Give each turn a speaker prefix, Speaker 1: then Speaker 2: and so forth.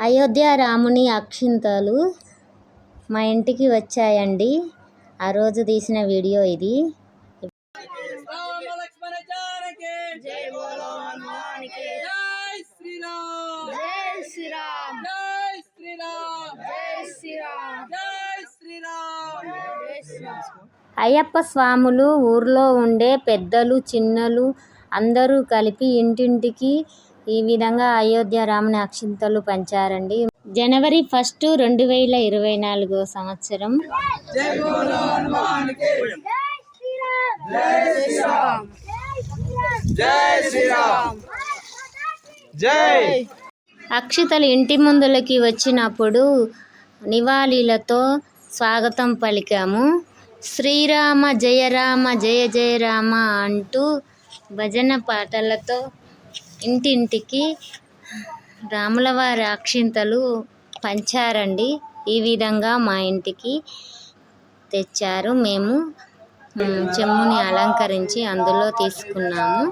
Speaker 1: అయోధ్య రాముని అక్షింతలు మా ఇంటికి వచ్చాయండి. ఆ రోజు తీసిన వీడియో ఇది.
Speaker 2: శ్రీరామ్.
Speaker 1: అయ్యప్ప స్వాములు ఊర్లో ఉండే పెద్దలు చిన్నలు అందరూ కలిపి ఇంటింటికి ఈ విధంగా అయోధ్య రాముని అక్షింతలు పంచారండి. జనవరి ఫస్ట్ రెండు వేల ఇరవై నాలుగో సంవత్సరం.
Speaker 2: జై బోలో హనుమానికి జై శ్రీరామ్. జై.
Speaker 1: అక్షితలు ఇంటి ముందులకి వచ్చినప్పుడు నివాళీలతో స్వాగతం పలికాము. శ్రీరామ జయ రామ జయ జయ రామ అంటూ భజన పాటలతో ఇంటింటికి రాములవారి అక్షింతలు పంచారండి. ఈ విధంగా మా ఇంటికి తెచ్చారు. మేము చెమ్ముని అలంకరించి అందులో తీసుకున్నాము.